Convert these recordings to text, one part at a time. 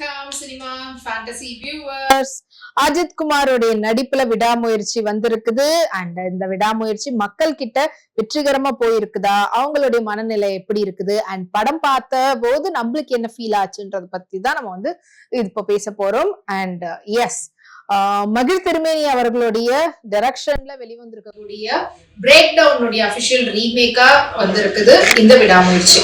வணக்கம் cinema fantasy viewers Ajith குமாரோடைய நடிப்புல விடாமுயற்சி வந்திருக்குது. அண்ட் இந்த விடாமுயற்சி மக்கள் கிட்ட வெற்றிகரமா போயிருக்குதா? அவங்களுடைய மனநிலை எப்படி இருக்குது? அண்ட் படம் பார்த்த போது நம்மளுக்கு என்ன ஃபீல் ஆச்சுன்றத பத்தி தான் நம்ம வந்து இது இப்போ பேச போறோம். அண்ட் எஸ் uh, uh, மகிழ் திருமேனி அவர்களுடைய டைரக்ஷன்ல வெளிவந்திருக்கக்கூடிய பிரேக் டவுனுடைய அபிஷியல் ரீமேக்கா வந்திருக்குது இந்த விடாமுயற்சி.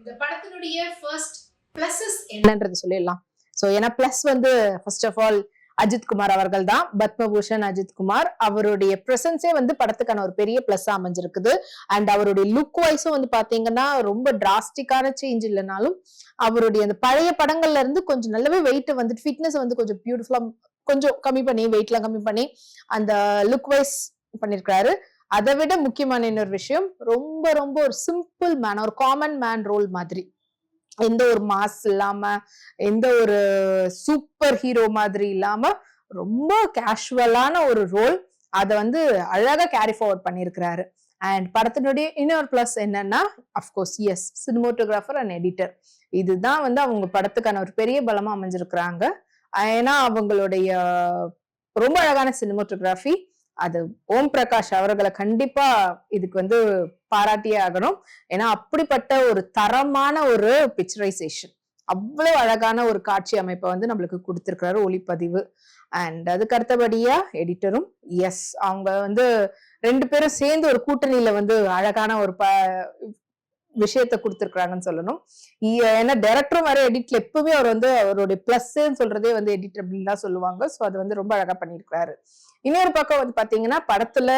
இந்த படத்தினுடைய ஃபர்ஸ்ட் பிளஸஸ் என்னன்றது சொல்லிடலாம். ஸோ ஏன்னா பிளஸ் வந்து first of all Ajith Kumar அவர்கள் தான் பத்மபூஷன் அஜித் குமார். அவருடைய பிரசன்ஸே வந்து படத்துக்கான ஒரு பெரிய பிளஸ் அமைஞ்சிருக்குது. அண்ட் அவருடைய லுக் வைஸும் வந்து பாத்தீங்கன்னா ரொம்ப டிராஸ்டிக்கான சேஞ்ச் இல்லைனாலும் அவருடைய அந்த பழைய படங்கள்ல இருந்து கொஞ்சம் நல்லாவே வெயிட் வந்துட்டு ஃபிட்னஸ் வந்து கொஞ்சம் பியூட்டிஃபுல்லா கொஞ்சம் கம்மி பண்ணி வெயிட்லாம் கம்மி பண்ணி அந்த லுக் வைஸ் பண்ணிருக்காரு அதை விட முக்கியமான இன்னொரு விஷயம் ரொம்ப ரொம்ப ஒரு சிம்பிள் மேன் ஒரு காமன் மேன் ரோல் மாதிரி. எந்த ஒரு மாஸ் இல்லாம எந்த ஒரு சூப்பர் ஹீரோ மாதிரி இல்லாம ரொம்ப கேஷுவலான ஒரு ரோல் அதை வந்து அழகா கேரி ஃபார்வர்ட் பண்ணியிருக்கிறாரு அண்ட் படத்தினுடைய இன்னொரு பிளஸ் என்னன்னா of course yes cinematographer and editor இதுதான் வந்து அவங்க படத்துக்கான ஒரு பெரிய பலமா அமைஞ்சிருக்கிறாங்க. ஏன்னா அவங்களுடைய ரொம்ப அழகான சினிமோட்டோகிராஃபி அது ஓம் பிரகாஷ் அவர்களை கண்டிப்பா இதுக்கு வந்து பாராட்டியே ஆகணும் ஏன்னா அப்படிப்பட்ட ஒரு தரமான ஒரு பிக்சரைசேஷன் அவ்வளவு அழகான ஒரு காட்சி அமைப்பை வந்து நம்மளுக்கு கொடுத்துருக்கிறாரு ஒளிப்பதிவு. அண்ட் அதுக்கு அடுத்தபடியா எடிட்டரும் எஸ் அவங்க வந்து ரெண்டு பேரும் சேர்ந்து ஒரு கூட்டணியில வந்து அழகான ஒரு ப விஷயத்த கொடுத்துருக்குறாங்கன்னு சொல்லணும். ஏன்னா டேரக்டரும் வர எடிட்ல எப்பவுமே அவர் வந்து அவருடைய பிளஸ்ன்னு சொல்றதே வந்து எடிட் அப்படின்னு தான் சொல்லுவாங்க. ஸோ அது வந்து ரொம்ப அழகா பண்ணியிருக்கிறாரு. இன்னொரு பக்கம் வந்து பாத்தீங்கன்னா படத்துல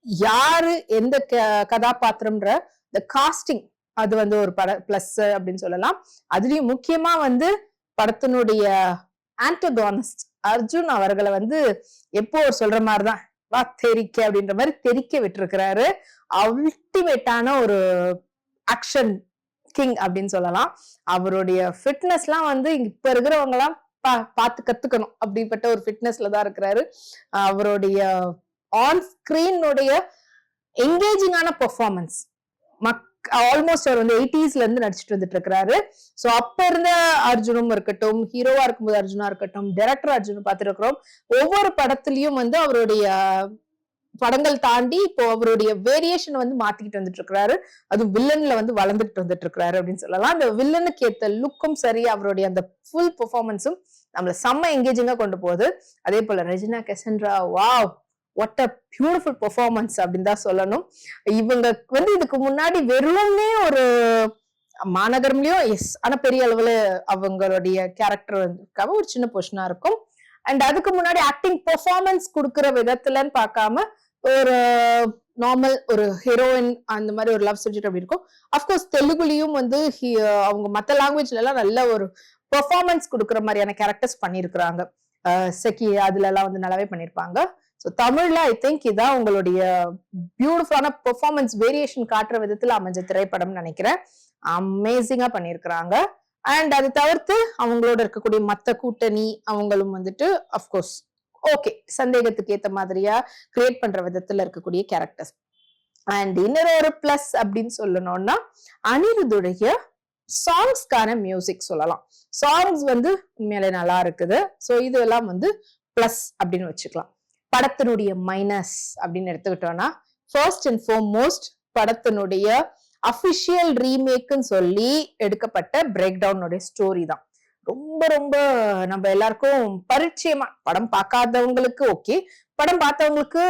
யாரு எந்த க- கதாபாத்திரம்ன்ற இந்த காஸ்டிங் அது வந்து ஒரு பட பிளஸ் அப்படின்னு சொல்லலாம். அதுலயும் முக்கியமா வந்து படத்தினுடைய ஆன்டகானிஸ்ட் அர்ஜுன் அவர்களை வந்து எப்போ அவர் சொல்ற மாதிரிதான் வா தெரிக்க அப்படின்ற மாதிரி தெரிக்க விட்டுருக்கிறாரு. அல்டிமேட்டான ஒரு ஆக்ஷன் கிங் அப்படின்னு சொல்லலாம். அவருடைய ஃபிட்னஸ்லாம் வந்து இப்ப இருக்கிறவங்க எல்லாம் பா பார்த்து கத்துக்கணும். அப்படிப்பட்ட ஒரு ஃபிட்னஸ்ல தான் இருக்கிறாரு. அவருடைய ஆன் ஸ்கிரீனுடைய என்கேஜிங்கான பெர்ஃபார்மன்ஸ் மக் ஆல்மோஸ்ட் அவர் வந்து எயிட்டிஸ்ல இருந்து நடிச்சிட்டு வந்துட்டு இருக்கிறாரு. ஸோ அப்ப இருந்த அர்ஜுனும் இருக்கட்டும் ஹீரோவா இருக்கும்போது அர்ஜுனா இருக்கட்டும் டைரக்டர் அர்ஜுன் பார்த்துருக்கிறோம். ஒவ்வொரு படத்துலயும் வந்து அவருடைய படங்கள் தாண்டி இப்போ அவருடைய வேரியேஷன் வந்து மாத்திக்கிட்டு வந்துட்டு இருக்கிறாரு. அது வில்லன்ல வந்து வளர்ந்துட்டு வந்துட்டு இருக்கிறாரு அப்படின்னு சொல்லலாம். அந்த வில்லனுக்கு ஏத்த லுக்கும் சரி அவருடைய அந்த ஃபுல் பெர்ஃபார்மன்ஸும் நம்மள செம்ம என்கேஜிங்கா கொண்டு போகுது. அதே போல ரெஜினா கெசன்ட்ரா வாவ் ஒட்ட அ பியூட்டிஃபுல் பெர்ஃபார்மன்ஸ் அப்படின்னு தான் சொல்லணும். இவங்க வந்து இதுக்கு முன்னாடி வெறும்னே ஒரு மாநகரம்லயும் எஸ் ஆனா பெரிய அளவுல அவங்களுடைய கேரக்டர் இருக்காம ஒரு சின்ன பொசிஷனா இருக்கும். அண்ட் அதுக்கு முன்னாடி ஆக்டிங் பெர்ஃபார்மன்ஸ் கொடுக்குற விதத்துலன்னு பார்க்காம ஒரு நார்மல் ஒரு ஹீரோயின் அந்த மாதிரி ஒரு லவ் சப்ஜெக்ட் அப்படி இருக்கும். அஃப்கோர்ஸ் தெலுங்குலயும் வந்து அவங்க மற்ற லாங்குவேஜ்ல எல்லாம் நல்ல ஒரு பெர்ஃபார்மன்ஸ் கொடுக்குற மாதிரியான கேரக்டர்ஸ் பண்ணியிருக்கிறாங்க. செக்கி அதுல எல்லாம் வந்து நல்லாவே பண்ணியிருப்பாங்க. ஸோ தமிழ்ல ஐ திங்க் இதான் உங்களுடைய பியூட்டிஃபுல்லான பெர்ஃபார்மன்ஸ் வேரியேஷன் காட்டுற விதத்துல அமைஞ்ச திரைப்படம்னு நினைக்கிறேன். அமேசிங்கா பண்ணியிருக்கிறாங்க அண்ட் அது தவிர்த்து அவங்களோட இருக்கக்கூடிய மத்த கூட்டணி அவங்களும் வந்துட்டு அஃப்கோர்ஸ் ஓகே சந்தேகத்துக்கு ஏத்த மாதிரியா கிரியேட் பண்ற விதத்துல இருக்கக்கூடிய கேரக்டர்ஸ் அண்ட் இன்னொரு ஒரு பிளஸ் அப்படின்னு சொல்லணும்னா அனிருதுடைய சாங்ஸ்க்கான மியூசிக் சொல்லலாம். சாங்ஸ் வந்து உண்மையிலே நல்லா இருக்குது. ஸோ இதெல்லாம் வந்து பிளஸ் அப்படின்னு வச்சுக்கலாம். படத்தினுடைய மைனஸ் அப்படின்னு எடுத்துக்கிட்டோம்னா ஃபர்ஸ்ட் அண்ட் ஃபோர்மோஸ்ட் படத்தினுடைய அபிஷியல் ரீமேக்குன்னு சொல்லி எடுக்கப்பட்ட பிரேக் டவுனுடைய ஸ்டோரி தான். ரொம்ப ரொம்ப நம்ம எல்லாருக்கும் பரிச்சயமா படம் பார்க்காதவங்களுக்கு ஓகே படம் பார்த்தவங்களுக்கு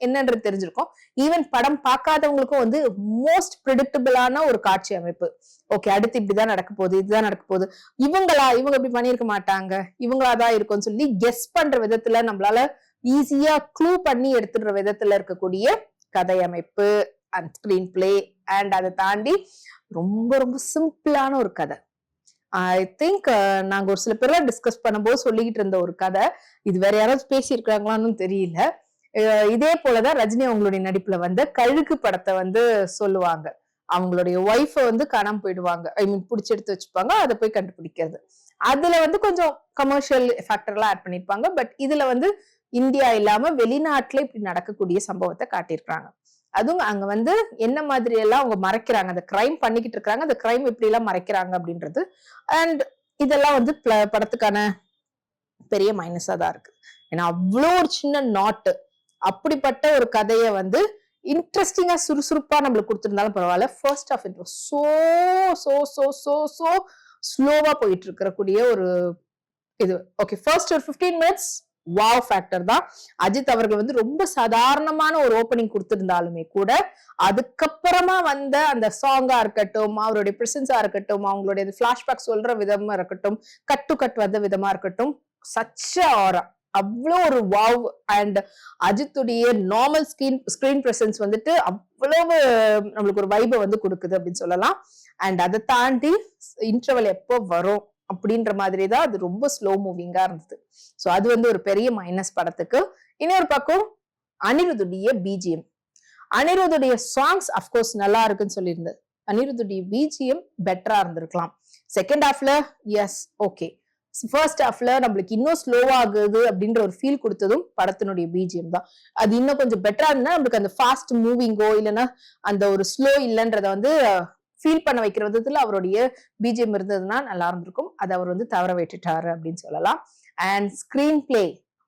என்னன்றது தெரிஞ்சிருக்கும். ஈவன் படம் பார்க்காதவங்களுக்கும் வந்து மோஸ்ட் ப்ரிடிக்டபிளான ஒரு காட்சி அமைப்பு. ஓகே அடுத்து இப்படிதான் நடக்க போகுது இதுதான் நடக்க போகுது. இவங்களா இவங்க இப்படி பண்ணியிருக்க மாட்டாங்க இவங்களா தான் இருக்கும்னு சொல்லி கெஸ் பண்ற விதத்துல நம்மளால ஈஸியா க்ளூ பண்ணி எடுத்துடுற விதத்துல இருக்கக்கூடிய கதை அமைப்பு அண்ட் ஸ்கிரீன் பிளே அண்ட் அதை தாண்டி ரொம்ப ரொம்ப சிம்பிளான ஒரு கதை. ஐ திங்க் நாங்க ஒரு சில பேர்லாம் டிஸ்கஸ் பண்ணும்போது சொல்லிக்கிட்டு இருந்த ஒரு கதை. இது வேற யாராவது பேசியிருக்காங்களான்னு தெரியல. இதே போலதான் ரஜினி அவங்களுடைய நடிப்புல வந்து கழுகு படத்தை வந்து சொல்லுவாங்க. அவங்களுடைய ஒய்ஃபை வந்து காணாம போயிடுவாங்க. ஐ மீன் பிடிச்சி எடுத்து வச்சுப்பாங்க அதை போய் கண்டுபிடிக்கிறது. அதுல வந்து கொஞ்சம் கமர்ஷியல் ஃபேக்டர்லாம் ஆட் பண்ணிருப்பாங்க பட் இதுல வந்து இந்தியா இல்லாம வெளிநாட்டுல இப்படி நடக்கக்கூடிய சம்பவத்தை காட்டியிருக்கிறாங்க. அதுவும் அங்க வந்து என்ன மாதிரி எல்லாம் அவங்க மறைக்கிறாங்க அந்த கிரைம் பண்ணிக்கிட்டு இருக்கிறாங்க அந்த கிரைம் எப்படி எல்லாம் மறைக்கிறாங்க அப்படின்றது. அண்ட் இதெல்லாம் வந்து படத்துக்கான பெரிய மைனஸா தான் இருக்கு. ஏன்னா அவ்வளோ ஒரு சின்ன நாட்டு அப்படிப்பட்ட ஒரு கதையை வந்து இன்ட்ரெஸ்டிங்கா சுறுசுறுப்பா நம்மளுக்கு கொடுத்துருந்தாலும் பரவாயில்ல. First half it so so so so so ஸ்லோவா போயிட்டு இருக்கக்கூடிய ஒரு இது. ஓகே ஃபர்ஸ்ட் ஒரு 15 மினிட்ஸ் வாவ் ஃபேக்டர் தான். அஜித் அவர்கள் வந்து ரொம்ப சாதாரணமான ஒரு ஓப்பனிங் கொடுத்திருந்தாலுமே கூட அதுக்கப்புறமா வந்த அந்த சாங்கா இருக்கட்டும் அவருடைய பிரசன்ஸா இருக்கட்டும் அவங்களுடைய பிளாஷ்பேக் சொல்ற விதமா இருக்கட்டும் கட்டு கட் வந்த விதமா இருக்கட்டும் சச்ச ஆரா அவ்வளோ ஒரு வாவ் அண்ட் அஜித்துடைய நார்மல் ஸ்கிரீன் ஸ்கிரீன் பிரசன்ஸ் வந்துட்டு அவ்வளவு நம்மளுக்கு ஒரு வைபை வந்து கொடுக்குது அப்படின்னு சொல்லலாம். அண்ட் அதை தாண்டி இன்டர்வல் எப்போ வரும்? அப்படின்ற மாதிரி தான் அது ரொம்ப ஸ்லோ மூவிங்கா இருந்தது. ஸோ அது வந்து ஒரு பெரிய மைனஸ் படத்துக்கு. இன்னொரு பக்கம் அனிருதுடைய பிஜிஎம் அனிருதுடைய சாங்ஸ் அஃப்கோர்ஸ் நல்லா இருக்குன்னு சொல்லியிருந்தது. அனிருதுடைய பிஜிஎம் பெட்டரா இருந்திருக்கலாம். செகண்ட் ஹாஃப்ல எஸ் ஓகே ஃபர்ஸ்ட் ஹாஃப்ல நம்மளுக்கு இன்னும் ஸ்லோவாகுது ஆகுது அப்படின்ற ஒரு ஃபீல் கொடுத்ததும் படத்தினுடைய பிஜிஎம் தான். அது இன்னும் கொஞ்சம் பெட்டரா இருந்தா நம்மளுக்கு அந்த ஃபாஸ்ட் மூவிங்கோ இல்லைன்னா அந்த ஒரு ஸ்லோ இல்லைன்றத வந்து ஃபீல் பண்ண வைக்கிற விதத்துல அவருடைய பிஜிஎம் இருந்ததுன்னா நல்லா இருந்திருக்கும். அதை அவர் வந்து தவற விட்டுட்டாரு அப்படின்னு சொல்லலாம். அண்ட் ஸ்கிரீன் பிளே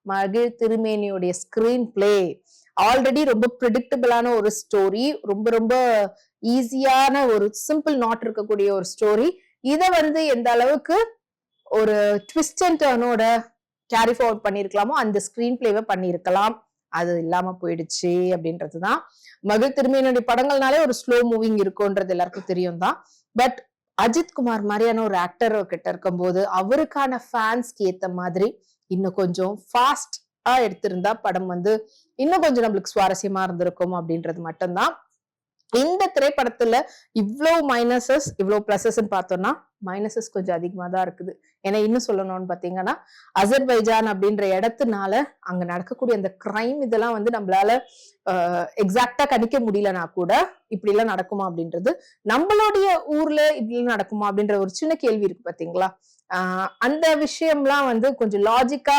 மகிழ் திருமேனியுடைய ஸ்கிரீன் பிளே ஆல்ரெடி ரொம்ப ப்ரிடிக்டபிளான ஒரு ஸ்டோரி ரொம்ப ரொம்ப ஈஸியான ஒரு சிம்பிள் நாட் இருக்கக்கூடிய ஒரு ஸ்டோரி இதை வந்து எந்த அளவுக்கு ஒரு ட்விஸ்ட் அண்ட் டர்னோட கேரி ஃபார்வர்ட் பண்ணியிருக்கலாமோ அந்த ஸ்கிரீன் பிளேவை பண்ணியிருக்கலாம். அது இல்லாம போயிடுச்சு அப்படின்றதுதான். மகிழ் திருமையினுடைய படங்கள்னாலே ஒரு ஸ்லோ மூவிங் இருக்கும்ன்றது எல்லாருக்கும் தெரியும் தான் பட் அஜித் குமார் மாதிரியான ஒரு ஆக்டர் கிட்ட இருக்கும்போது அவருக்கான ஃபேன்ஸ்க்கு ஏத்த மாதிரி இன்னும் கொஞ்சம் ஃபாஸ்டா எடுத்திருந்தா படம் வந்து இன்னும் கொஞ்சம் நம்மளுக்கு சுவாரஸ்யமா இருந்திருக்கும் அப்படின்றது மட்டும்தான். இந்த திரைப்படத்துல இவ்வளோ மைனஸஸ் இவ்வளோ பிளஸஸ்ன்னு பார்த்தோம்னா மைனஸஸ் கொஞ்சம் அதிகமா தான் இருக்குது. ஏன்னா இன்னும் சொல்லணும்னு பார்த்தீங்கன்னா அசர்பைஜான் அப்படின்ற இடத்துனால அங்க நடக்கக்கூடிய அந்த கிரைம் இதெல்லாம் வந்து நம்மளால எக்ஸாக்டா கணிக்க முடியலனா கூட இப்படிலாம் நடக்குமா அப்படின்றது நம்மளுடைய ஊர்ல இப்படிலாம் நடக்குமா அப்படின்ற ஒரு சின்ன கேள்வி இருக்கு பார்த்தீங்களா? அந்த விஷயம்லாம் வந்து கொஞ்சம் லாஜிக்கா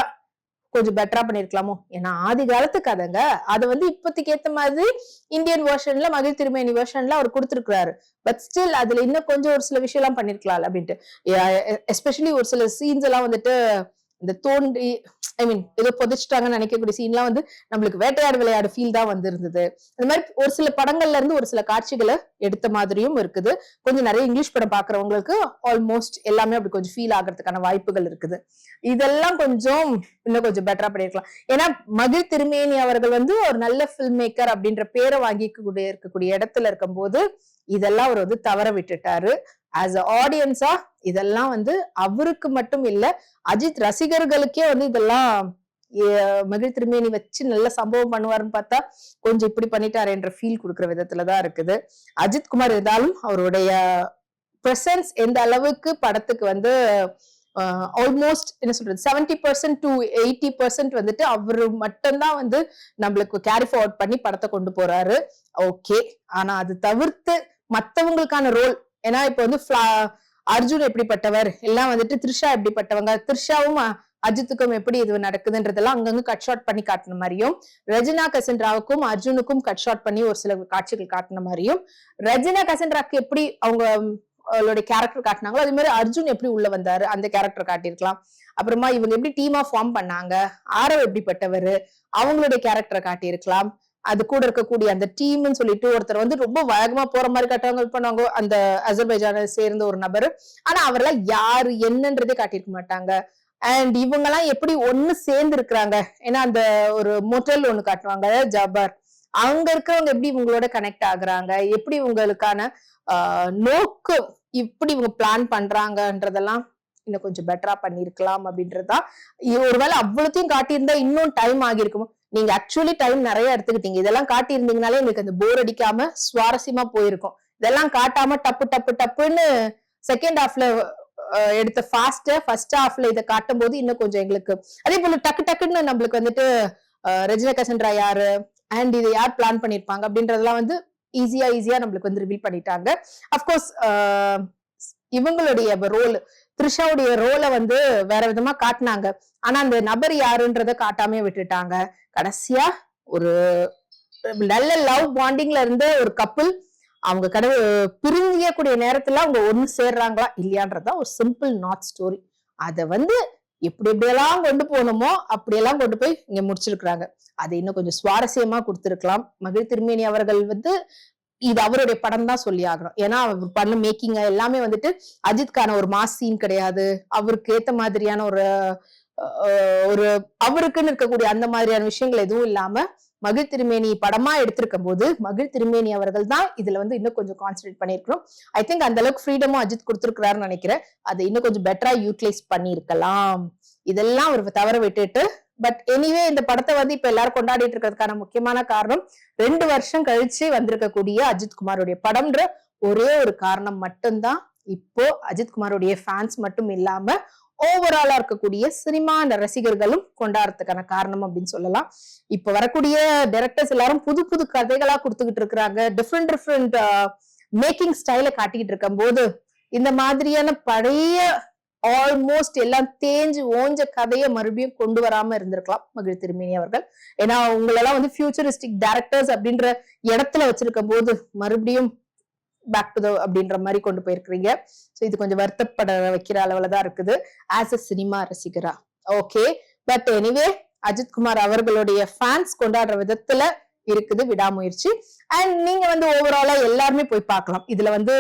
கொஞ்சம் பெட்டரா பண்ணிருக்கலாமோ? ஏன்னா ஆதி காலத்து கதைங்க. அது வந்து இப்போதைக்கு ஏத்த மாதிரி இந்தியன் வேர்ஷன்ல மகிழ் திருமேனி வேர்ஷன்ல அவர் கொடுத்துருக்கிறாரு. பட் ஸ்டில் அதுல இன்னும் கொஞ்சம் ஒரு சில விஷயம் எல்லாம் பண்ணிருக்கலாம் அப்படின்ட்டு எஸ்பெஷலி ஒரு சில சீன்ஸ் எல்லாம் வந்துட்டு இந்த தோண்டி ஐ மீன் ஏதோ புதைச்சிட்டாங்கன்னு நினைக்கக்கூடிய சீன்லாம் வந்து நம்மளுக்கு வேட்டையாடு விளையாடு ஃபீல் தான் வந்திருந்தது. அந்த மாதிரி ஒரு சில படங்கள்ல இருந்து ஒரு சில காட்சிகளை எடுத்த மாதிரியும் இருக்குது. கொஞ்சம் நிறைய இங்கிலீஷ் படம் பாக்குறவங்களுக்கு ஆல்மோஸ்ட் எல்லாமே அப்படி கொஞ்சம் ஃபீல் ஆகிறதுக்கான வாய்ப்புகள் இருக்குது. இதெல்லாம் கொஞ்சம் இன்னும் கொஞ்சம் பெட்டரா பண்ணிருக்கலாம் ஏன்னா மகிழ் திருமேனி அவர்கள் வந்து ஒரு நல்ல ஃபில்ம் மேக்கர் அப்படின்ற பேரை வாங்கிக்கூடிய இருக்கக்கூடிய இடத்துல இருக்கும்போது இதெல்லாம் அவர் வந்து தவற விட்டுட்டாரு. ஆஸ் அ ஆடியன்ஸா இதெல்லாம் வந்து அவருக்கு மட்டும் இல்ல அஜித் ரசிகர்களுக்கே வந்து இதெல்லாம் மகிழ் திருமேனி வச்சு நல்ல சம்பவம் பண்ணுவாருன்னு பார்த்தா கொஞ்சம் இப்படி பண்ணிட்டாரு என்ற ஃபீல் கொடுக்குற விதத்துலதான் இருக்குது. அஜித் குமார் இருந்தாலும் அவருடைய பிரசன்ஸ் எந்த அளவுக்கு படத்துக்கு வந்து ஆல்மோஸ்ட் என்ன சொல்றது seventy percent to eighty percent வந்துட்டு அவரு மட்டும்தான் வந்து நம்மளுக்கு கேரி ஃபார்வர்ட் பண்ணி படத்தை கொண்டு போறாரு. ஓகே ஆனா அது தவிர்த்து மத்தவங்களுக்கான ரோல் ஏன்னா இப்போ வந்து அர்ஜுன் எப்படிப்பட்டவர்? எல்லாம் வந்துட்டு த்ரிஷா எப்படிப்பட்டவங்க? த்ரிஷாவும் அஜித்துக்கும் எப்படி இது நடக்குதுன்றதெல்லாம் அங்கங்க கட் ஷாட் பண்ணி காட்டின மாதிரியும் ரஜினா கசன்ராவுக்கும் அர்ஜுனுக்கும் கட் ஷாட் பண்ணி ஒரு சில காட்சிகள் காட்டின மாதிரியும் ரஜினா கசன்ராக்கு எப்படி அவங்க ம், அவளுடைய கேரக்டர் காட்டினாங்களோ அதே மாதிரி அர்ஜுன் எப்படி உள்ள வந்தாரு அந்த கேரக்டர் காட்டியிருக்கலாம். அப்புறமா இவங்க எப்படி டீமா ஃபார்ம் பண்ணாங்க ஆரவ் எப்படிப்பட்டவர் அவங்களுடைய கேரக்டரை காட்டியிருக்கலாம். அது கூட இருக்கக்கூடிய அந்த டீம்னு சொல்லிட்டு ஒருத்தர் வந்து ரொம்ப வேகமா போற மாதிரி காட்டுவாங்க பண்ணுவாங்க. அந்த அசர்பைஜானை சேர்ந்த ஒரு நபர். ஆனா அவரெல்லாம் யாரு என்னன்றதே காட்டியிருக்க மாட்டாங்க. அண்ட் இவங்க எல்லாம் எப்படி ஒண்ணு சேர்ந்து இருக்கிறாங்க ஏன்னா அந்த ஒரு மொட்டல் ஒண்ணு காட்டுவாங்க ஜபார் அங்க இருக்கிறவங்க எப்படி இவங்களோட கனெக்ட் ஆகுறாங்க? எப்படி இவங்களுக்கான ஆஹ், நோக்கம் இப்படி இவங்க பிளான் பண்றாங்கன்றதெல்லாம் இன்னும் கொஞ்சம் பெட்டரா பண்ணிருக்கலாம் அப்படின்றதுதான். ஒருவேளை அவ்வளோத்தையும் காட்டியிருந்தா இன்னும் டைம் ஆகியிருக்குமோ? நீங்க ஆக்சுவலி டைம் நிறைய எடுத்துக்கிட்டீங்க. இதெல்லாம் காட்டியிருந்தீங்கனாலே உங்களுக்கு அந்த போர் அடிக்காம சுவாரஸ்யமா போயிருக்கும். இதெல்லாம் காட்டாம டப்பு டப்பு டப்புன்னு செகண்ட் ஹாஃப்ல எடுத்த ஃபாஸ்ட் ஃபர்ஸ்ட் ஹாஃப்ல இதை காட்டும் போது இன்னும் கொஞ்சம் எங்களுக்கு அதே போல டக்கு டக்குன்னு நம்மளுக்கு வந்துட்டு அஹ், ரஜினா கசன்ரா யாரு? அண்ட் இதை யார் பிளான் பண்ணிருப்பாங்க அப்படின்றதெல்லாம் வந்து ஈஸியா ஈஸியா நம்மளுக்கு வந்து ரிவீல் பண்ணிட்டாங்க. அப்கோர்ஸ் இவங்களுடைய ரோல் த்ரிஷாவுடைய ரோலை வந்து வேற விதமா காட்டினாங்க. ஆனா அந்த நபர் யாருன்றத காட்டாமே விட்டுட்டாங்க. கடைசியா ஒரு நல்ல லவ் பாண்டிங்ல இருந்த ஒரு கப்பல் அவங்க கடவு பிரிஞ்சக்கூடிய நேரத்துல அவங்க ஒண்ணு சேர்றாங்களா இல்லையான்றதா ஒரு சிம்பிள் நாட் ஸ்டோரி அத வந்து எப்படி எப்படியெல்லாம் கொண்டு போகணுமோ அப்படியெல்லாம் கொண்டு போய் இங்க முடிச்சிருக்கிறாங்க. அதை இன்னும் கொஞ்சம் சுவாரஸ்யமா கொடுத்துருக்கலாம். மகிழ் திருமேனி அவர்கள் வந்து இது அவருடைய படம் தான் சொல்லி ஆகணும். ஏன்னா அவர் பண்ண மேக்கிங் எல்லாமே வந்துட்டு அஜித்கான ஒரு மாஸ் சீன் கிடையாது. அவருக்கு ஏத்த மாதிரியான ஒரு ஒரு அவருக்குன்னு இருக்கக்கூடிய அந்த மாதிரியான விஷயங்கள் எதுவும் இல்லாம மகிழ் திருமேனி படமா எடுத்திருக்கும் போது மகிழ் திருமேனி அவர்கள் தான் இதுல வந்து இன்னும் கொஞ்சம் கான்சென்ட்ரேட் பண்ணிருக்கணும் ஐ திங்க் அந்த அளவுக்கு ஃப்ரீடமும் அஜித் கொடுத்துருக்கிறாருன்னு நினைக்கிறேன். அதை இன்னும் கொஞ்சம் பெட்டரா யூட்டிலைஸ் பண்ணியிருக்கலாம். இதெல்லாம் அவர் தவற விட்டுட்டு பட் எனிவே இந்த படத்தை வந்து இப்ப எல்லாரும் கொண்டாடிட்டு இருக்கிறதுக்கான முக்கியமான காரணம் ரெண்டு வருஷம் கழிச்சு வந்திருக்கக்கூடிய அஜித் குமாருடைய படம்ன்ற ஒரே ஒரு காரணம் மட்டும்தான். இப்போ அஜித் குமாருடைய ஃபேன்ஸ் மட்டும் இல்லாம ஓவராலா இருக்கக்கூடிய சினிமா ரசிகர்களும் கொண்டாடுறதுக்கான காரணம் அப்படின்னு சொல்லலாம். இப்ப வரக்கூடிய டைரக்டர்ஸ் எல்லாரும் புது புது கதைகளா கொடுத்துக்கிட்டு இருக்கிறாங்க. டிஃப்ரெண்ட் டிஃப்ரெண்ட் மேக்கிங் ஸ்டைல காட்டிக்கிட்டு இருக்கும் போது இந்த மாதிரியான பழைய ஆல்மோஸ்ட் எல்லாம் தேஞ்சு ஓஞ்ச கதையை மறுபடியும் கொண்டு வராம இருந்திருக்கலாம் மகிழ் திருமேனி அவர்கள். ஏன்னா உங்களெல்லாம் வந்து ஃபியூச்சரிஸ்டிக் டைரக்டர்ஸ் அப்படின்ற இடத்துல வச்சிருக்கும் போது மறுபடியும் பேக் டு த அப்படின்ற மாதிரி கொண்டு போயிருக்கிறீங்க. ஸோ இது கொஞ்சம் வருத்தப்பட வைக்கிற அளவுல தான் இருக்குது. As a cinema ரசிகரா. Okay but anyway Ajith Kumar அவர்களுடைய ஃபேன்ஸ் கொண்டாடுற விதத்துல இருக்குது விடாமுயற்சி. அண்ட் நீங்க வந்து ஓவராலா எல்லாருமே போய் பார்க்கலாம். இதுல வந்து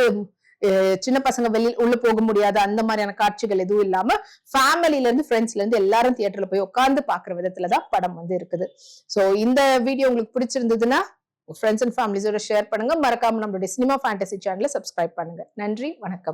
சின்ன பசங்க வெளியில் உள்ள போக முடியாத. அந்த மாதிரியான காட்சிகள் எதுவும் இல்லாம ஃபேமிலில இருந்து ஃப்ரெண்ட்ஸ்ல இருந்து எல்லாரும் தியேட்டர்ல போய் உட்கார்ந்து பாக்குற விதத்துல தான் படம் வந்து இருக்குது. சோ இந்த வீடியோ உங்களுக்கு பிடிச்சிருந்ததுன்னா ஃப்ரெண்ட்ஸ் அண்ட் ஃபேமிலிஸோட ஷேர் பண்ணுங்க. மறக்காம நம்மளுடைய சினிமா ஃபேண்டசி சேனலை சப்ஸ்கிரைப் பண்ணுங்க. நன்றி வணக்கம்.